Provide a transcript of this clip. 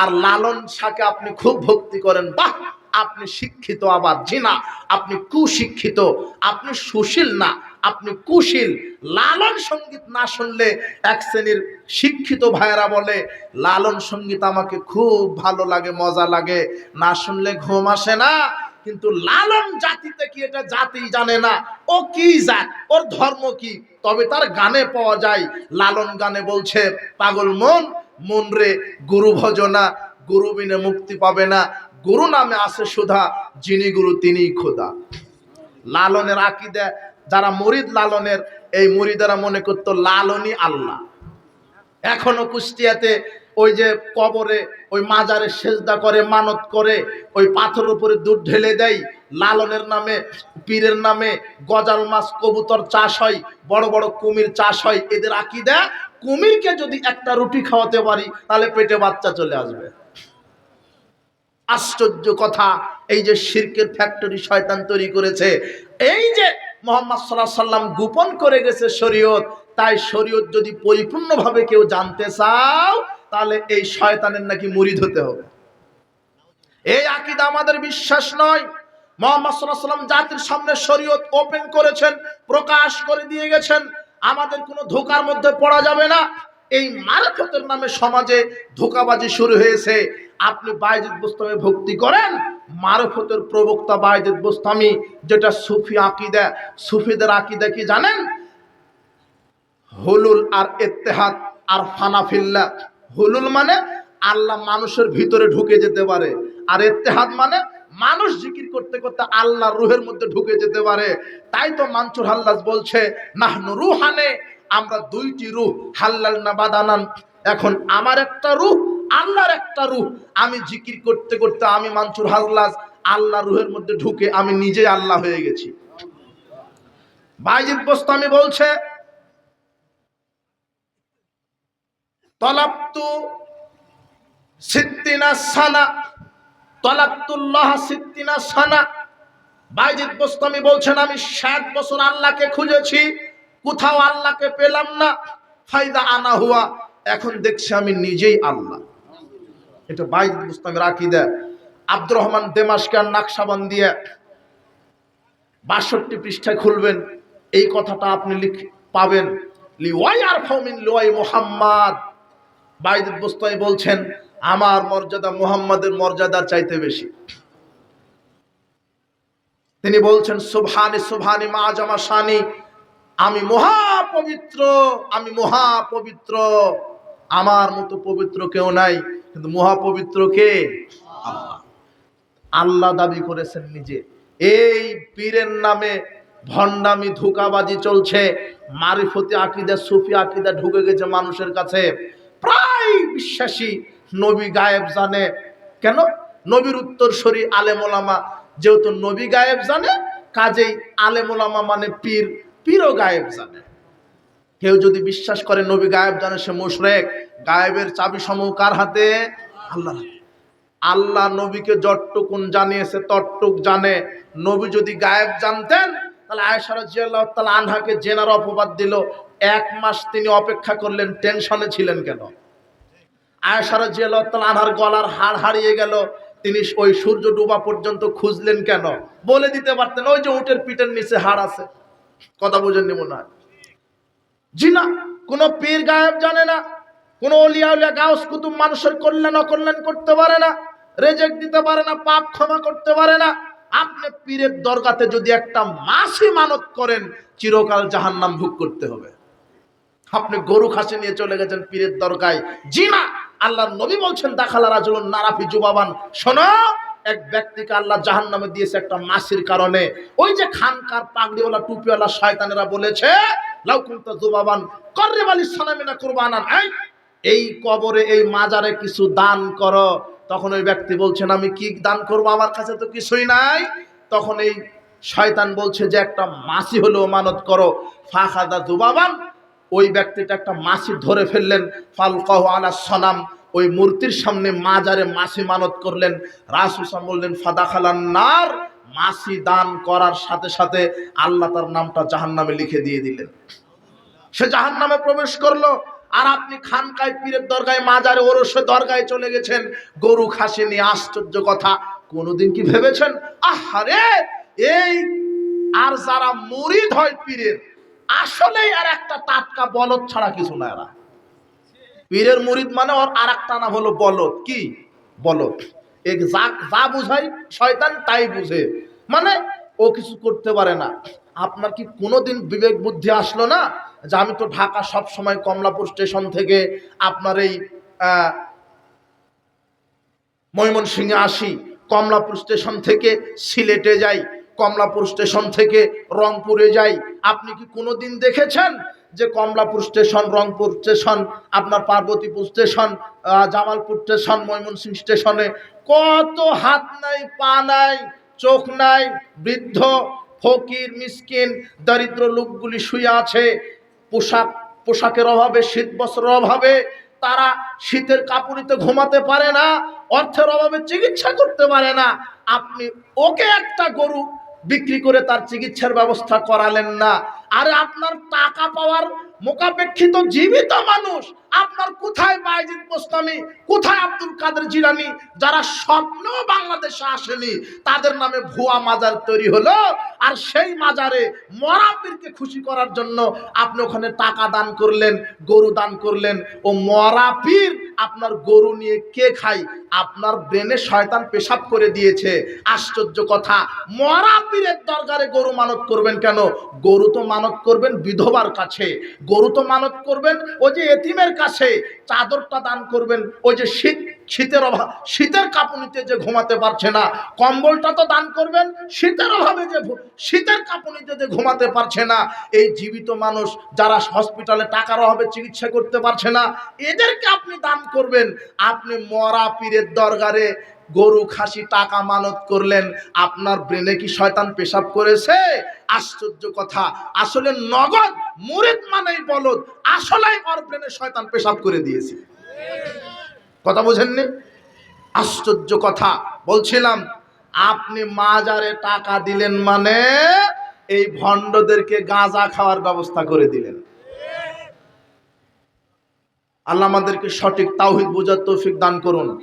আর লালন শাহকে আপনি খুব ভক্তি করেন, বাহ! আপনি শিক্ষিত আবার জিনা, আপনি কুশিক্ষিত, আপনি সুশীল না, আপনি কুশীল। লালন সংগীত না শুনলে এক শ্রেণির শিক্ষিত ভাইয়েরা বলে, লালন সংগীত আমাকে খুব ভালো লাগে, মজা লাগে। না শুনলে ঘুম আসে না। কিন্তু লালন জাতিতে কি এটা জাতি জানে না? ও কি জাত? ওর ধর্ম কি? তবে তার গানে পাওয়া যায়, লালন গানে বলছে, পাগল মন মন রে গুরু ভজনা, গুরু বিনে মুক্তি পাবে না। গুরু নামে আছে সুধা, যিনি গুরু তিনিই খোদা। লালনের আকিদা, যারা মুরিদ লালনের, এই মুরিদারা মনে করতো লালনই আল্লাহ। এখনও কুষ্টিয়াতে ওই যে কবরে, ওই মাজারে সেজদা করে, মানত করে, ওই পাথরের উপরে দুধ ঢেলে দেয়। লালনের নামে, পীরের নামে গজাল মাছ, কবুতর চাষ হয়, বড় বড় কুমির চাষ হয়। এদের আকিদা কুমিরকে যদি একটা রুটি খাওয়াতে পারি, তাহলে পেটে বাচ্চা চলে আসবে। আশ্চর্য কথা, এই যে শিরকের ফ্যাক্টরি শয়তান তৈরি করেছে। এই যে মোহাম্মদ সাল্লাহ সাল্লাম গোপন করে গেছে শরীয়ত, তাই শরীয়ত যদি পরিপূর্ণভাবে কেউ জানতে চাও, তাহলে এই শয়তানের নাকি মুরিদ হতে হবে। এই আকিদা আমাদের বিশ্বাস নয়। মোহাম্মদ সাল্লাহ সাল্লাম জাতির সামনে শরীয়ত ওপেন করেছেন, প্রকাশ করে দিয়ে গেছেন। আমাদের কোনো ধোকার মধ্যে পড়া যাবে না। এই মারাফতের নামে সমাজে ধোকাবাজি শুরু হয়েছে। আপনি বাইজিদ বুস্তামে ভক্তি করেন, মারফতের প্রবক্তা বাইজিদ বুস্তামি, যেটা সুফি আকিদা, সুফিদের আকিদা কি জানেন? হুলুল আর ইত্তেহাদ আর ফানাফিল্লা। হুলুল মানে আল্লাহ মানুষের ভিতরে ঢুকে যেতে পারে। আর ইত্তেহাদ মানে মানুষ জিকির করতে করতে আল্লাহ রুহের মধ্যে ঢুকে যেতে পারে। তাই তো মানসুর হাল্লাজ বলছে, নাহনু রুহানে, আমরা দুইটি রুহ, হাল্লাল না বাদানান। এখন আমার একটা রুহ, আল্লাহর একটা রুহ। আমি জিকির করতে করতে আমি মানসুর হাল্লাজ আল্লাহ রুহের মধ্যে ঢুকে আমি নিজে আল্লাহ হয়ে গেছি। বাইজিদ বোস্তামি বলছে তলাপ্তু সিদ্দিনা সানা তলাপ্তুল্লাহ সিদ্দিনা সানা। বাইজিদ বোস্তামি বলছেন, আমি ষাট বছর আল্লাহকে খুঁজেছি, কোথাও আল্লাহকে পেলাম না। ফায়দা আনা হুয়া, এখন দেখছি আমি নিজেই আল্লাহ। এটা বাইজিদ বোস্তামের আকিদা। আব্দুর রহমান দেমাসকার নাকশাবান দিয়ে বাষট্টি পৃষ্ঠায় খুলবেন, এই কথাটা আপনি লিখ, পাবেন। লিওয়াই আর ফমিন লিওয়াই মোহাম্মদ। বাইদুল বুস্তাই বলছেন আমার মর্যাদা মুহাম্মাদের মর্যাদার চাইতে বেশি। তিনি বলছেন, সুবহানি সুবহানি, মা জামা শানি, আমি মহাপবিত্র আমি মহাপবিত্র। আমার মতো পবিত্র কেউ নাই, কিন্তু মহাপবিত্র কে? আল্লাহ। আল্লাহ দাবি করেছেন নিজে। এই পীরের নামে ভণ্ডামি, ধোকাবাজি চলছে। মারিফতি আকিদা, সুফি আকিদা ঢুকে গেছে মানুষের কাছে। প্রায় বিশ্বাসী নবী গায়েব জানে। কেন? নবীর উত্তরসরি আলেমোলামা যেহেতু নবী গায়েব জানে, কাজেই আলেমোলামা মানে পীর, পীরও গায়েব জানে। কেউ যদি বিশ্বাস করে নবী গায়েব জানে, সে মুশরেক। গায়েবের চাবি সমূহ কার হাতে? আল্লাহ আল্লাহ নবীকে যতটুকুন জানিয়েছে তটটুক জানে। নবী যদি গায়েব জানতেন, তাহলে আয়সারা জিয়াল্লাহ তালা আনহাকে জেনার অপবাদ দিল। এক মাস তিনি অপেক্ষা করলেন, টেনশনে ছিলেন কেন? আনহার গলার হাড় হারিয়ে গেল। তিনি ওই সূর্য ডুবা পর্যন্ত খুঁজলেন কেন? বলে দিতে পারতেন, ওই যে উটের পিঠের নিচে হাড় আছে। কথা বুঝেননি মনে হয়। জি না কোনো পীর গায়েব জানে না, কোনো অলিয়া উলিয়া গাউস কুতুব মানুষের কল্যাণ অকল্যাণ করতে পারে না, রেজেক্ট দিতে পারে না, পাপ ক্ষমা করতে পারে না। আপনি পীরের দরগাতে যদি একটা মাসি মানত করেন, চিরকাল জাহান্নাম ভোগ করতে হবে। আপনি গরু খাসি নিয়ে চলে গেছেন পীরের দরগায়। জি না আল্লাহর নবী বলছেন, দাখালা রাজুলুন নারাফি জুবাবান। শোনো, এক ব্যক্তিকে আল্লাহ জাহান নামে দিয়েছে একটা মাসির কারণে। ওই যে খানকার পাগড়িওয়ালা, টুপিওয়ালা শয়তানেরা বলেছে লাউকুন্তা জুবাবান, কররে বালি সালামিনা কুরবানান। এই কবরে, এই মাজারে কিছু দান করো। তখন ওই ব্যক্তি বলছেন, আমি কি দান করব? আমার কাছে তো কিছুই নাই। তখন এই শয়তান বলছে যে, একটা মাসি হলেও মানত করো। ফাখাদা জুবাবান ওই ব্যক্তিটা একটা মাসি ধরে ফেললেন, ফালকাহ আলা সনাম ওই মূর্তির সামনে মাজারে মাসি মানত করলেন। রাসুসাম বললেন ফাদা খালান নার। মাসি দান করার সাথে সাথে আল্লাহ তার নামটা জাহান নামে লিখে দিয়ে দিলেন। সে জাহান নামে প্রবেশ করল, আর আপনি খানকায় পীরের দরগায়, মাজারে ওরসে দরগায় চলে গেছেন। গরু খাসি নিয়ে আশ্চর্য কথা, কোনোদিন কি ভেবেছেন? আহারে! এই আর যারা মুরিদ হয় পীরের আসলেই আর একটা টাটকা বলদ ছাড়া কিছু না এরা। পীরের মুরিদ মানে ওর আর একটা নাম হলো বলদ। কি? বলদ। এক যা যা বুঝাই শয়তান তাই বুঝে। মানে ও কিছু করতে পারে না। আপনার কি কোনোদিন বিবেক বুদ্ধি আসলো না যে আমি তো ঢাকা সব সময় কমলাপুর স্টেশন থেকে আপনার এই ময়মনসিংহে আসি, কমলাপুর স্টেশন থেকে সিলেটে যাই কমলাপুর স্টেশন থেকে রংপুরে যাই। আপনি কি কোনোদিন দেখেছেন যে কমলাপুর স্টেশন, রংপুর স্টেশন, আপনার পার্বতীপুর স্টেশন জামালপুর স্টেশন, ময়মনসিংহ স্টেশনে কত হাত নাই, পা নাই, চোখ নাই, বৃদ্ধ, ফকির, মিসকিন, দরিদ্র লোকগুলি শুয়ে আছে। পোশাক, পোশাকের অভাবে, শীত বস্ত্রের অভাবে তারা শীতের কাপড়িতে ঘুমাতে পারে না, অর্থের অভাবে চিকিৎসা করতে পারে না। আপনি, ওকে একটা গরু বিক্রি করে তার চিকিৎসার ব্যবস্থা করালেন না। আরে আপনার টাকা পাওয়ার মোকাপেক্ষিত জীবিত মানুষ, আপনার কোথায় বাইজিদ গোস্বামী কোথায় আব্দুল কাদের জিরানি যারা স্বপ্ন বাংলাদেশে আসেনি, তাদের নামে ভুয়া মাজার তৈরি হলো, আর সেই মাজারে মরা পীরকে খুশি করার জন্য আপনি ওখানে টাকা দান করলেন, গরু দান করলেন, ও মরা পীর আপনার গরু নিয়ে কে খায়? আপনার ব্রেনে শয়তান পেশাব করে দিয়েছে। আশ্চর্য কথা, মরা পীরের দরকারে গরু মানত করবেন কেন? গরু তো মানত করবেন বিধবার কাছে, গরু তো মানত করবেন, ওই যে এতিমের কাছে চাদরটা দান করবেন, ওই যে শীত, শীতের অভাব, শীতের কাঁপুনিতে যে ঘুমাতে পারছে না, কম্বলটা তো দান করবেন, শীতের অভাবে যে শীতের কাঁপুনিতে যে ঘুমাতে পারছে না, এই জীবিত মানুষ যারা হসপিটালে টাকার অভাবে চিকিৎসা করতে পারছে না, এদেরকে আপনি দান করবেন। আপনি মরা পীরের দরগারে গরু, খাসি, টাকা মানত করলেন। আপনার ব্রেনে কি শয়তান পেশাব করেছে? আশ্চর্য কথা। আসলে নগদ, মুরিদ মানেই বলদ। আসলেই ওর ব্রেনে শয়তান পেশাব করে দিয়েছে। কথা বোঝেননি? আশ্চর্য কথা। বলছিলাম, আপনি মাজারে টাকা দিলেন মানে এই ভণ্ডদেরকে গাঁজা খাওয়ার ব্যবস্থা করে দিলেন। আল্লাহ আমাদেরকে সঠিক তাওহিদ বোঝার তৌফিক দান করুন।